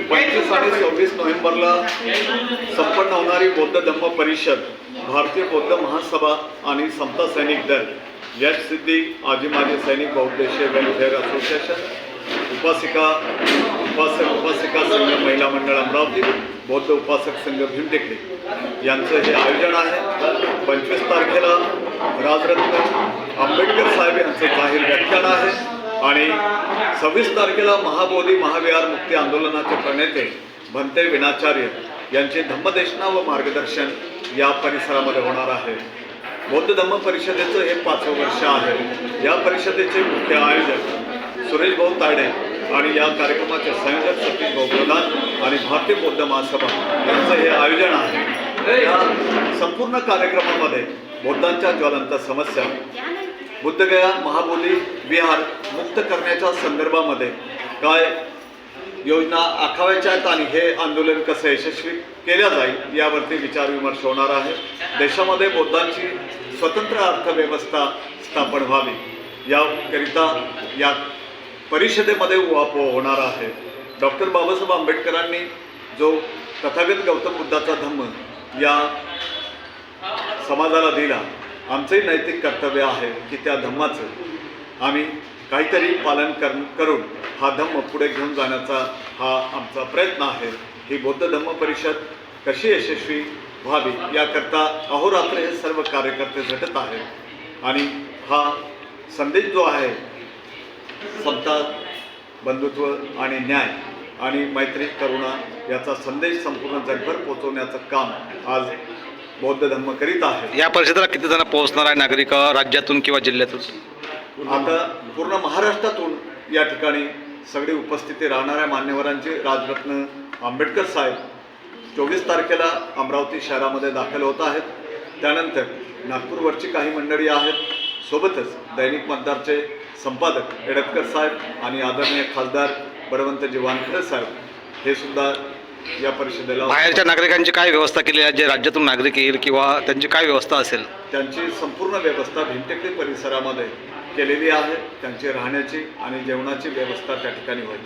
पंचवीस आणि सव्वीस नोव्हेंबरला संपन्न होणारी बौद्ध धम्म परिषद भारतीय बौद्ध महासभा आणि समता सैनिक दल यश सिद्धी आजी माजी सैनिक बहुद्देशीय वेलफेअर असोसिएशन उपासिका उपासक उपासिका संघ महिला मंडळ अमरावती बौद्ध उपासक संघ भीमटेकडी. यांचं हे आयोजन आहे. पंचवीस तारखेला राजरत्न आंबेडकर साहेब यांचं जाहीर व्याख्यान आहे. आणि सव्वीस तारखेला महाबोधी महाविहार मुक्ती आंदोलनाचे प्रणेते भंते विनाचार्य यांचे धम्मदेशना व मार्गदर्शन या परिसरामध्ये होणार आहे. बौद्ध धम्म परिषदेचं हे पाचवं वर्ष आहे. या परिषदेचे मुख्य आयोजक सुरेश भाऊ ताडे आणि या कार्यक्रमाचे संयोजक सतीश भाऊ प्रधान आणि भारतीय बौद्ध महासभा यांचं हे आयोजन आहे. या संपूर्ण कार्यक्रमामध्ये बौद्धांच्या ज्वलंत समस्या बुद्धगया महाबोली विहार मुक्त करण्याच्या संदर्भामध्ये काय योजना आखाव्याच्या आहेत आणि हे आंदोलन कसं यशस्वी केल्या जाईल यावरती विचारविमर्श होणार आहे. देशामध्ये बौद्धांची स्वतंत्र अर्थव्यवस्था स्थापन व्हावी याकरिता या परिषदेमध्ये उहापोह होणार आहे. डॉक्टर बाबासाहेब आंबेडकरांनी जो तथागत गौतम बुद्धाचा धम्म या समाजाला दिला आमचंही नैतिक कर्तव्य आहे की त्या धम्माचं आम्ही काहीतरी पालन कर करून हा धम्म पुढे घेऊन जाण्याचा हा आमचा प्रयत्न आहे. ही बौद्ध धम्म परिषद कशी यशस्वी व्हावी याकरता अहोरात्र हे सर्व कार्यकर्ते झटत आहेत. आणि हा संदेश जो आहे समता बंधुत्व आणि न्याय आणि मैत्री करुणा याचा संदेश संपूर्ण जगभर पोचवण्याचं काम आज बौद्ध धर्म करीत आहे. या परिषदेला किती जण पोहोचणार आहे नागरिक राज्यातून किंवा जिल्ह्यातून? आता पूर्ण महाराष्ट्रातून या ठिकाणी सगळी उपस्थिती राहणाऱ्या मान्यवरांची. राजरत्न आंबेडकर साहेब चोवीस तारखेला अमरावती शहरामध्ये दाखल होत आहेत. त्यानंतर नागपूरवरची काही मंडळी आहेत. सोबतच दैनिक मतदारचे संपादक एडतकर साहेब आणि आदरणीय खासदार बळवंतजी वानखडे साहेब. हे सुद्धा या परिषदेला बाहेरच्या नागरिकांची काय व्यवस्था केली? आहे जे राज्यातून नागरिक येईल किंवा त्यांची काय व्यवस्था असेल? त्यांची संपूर्ण व्यवस्था भिंटेकडी परिसरामध्ये केलेली आहे. त्यांची राहण्याची आणि जेवणाची व्यवस्था त्या ठिकाणी होईल.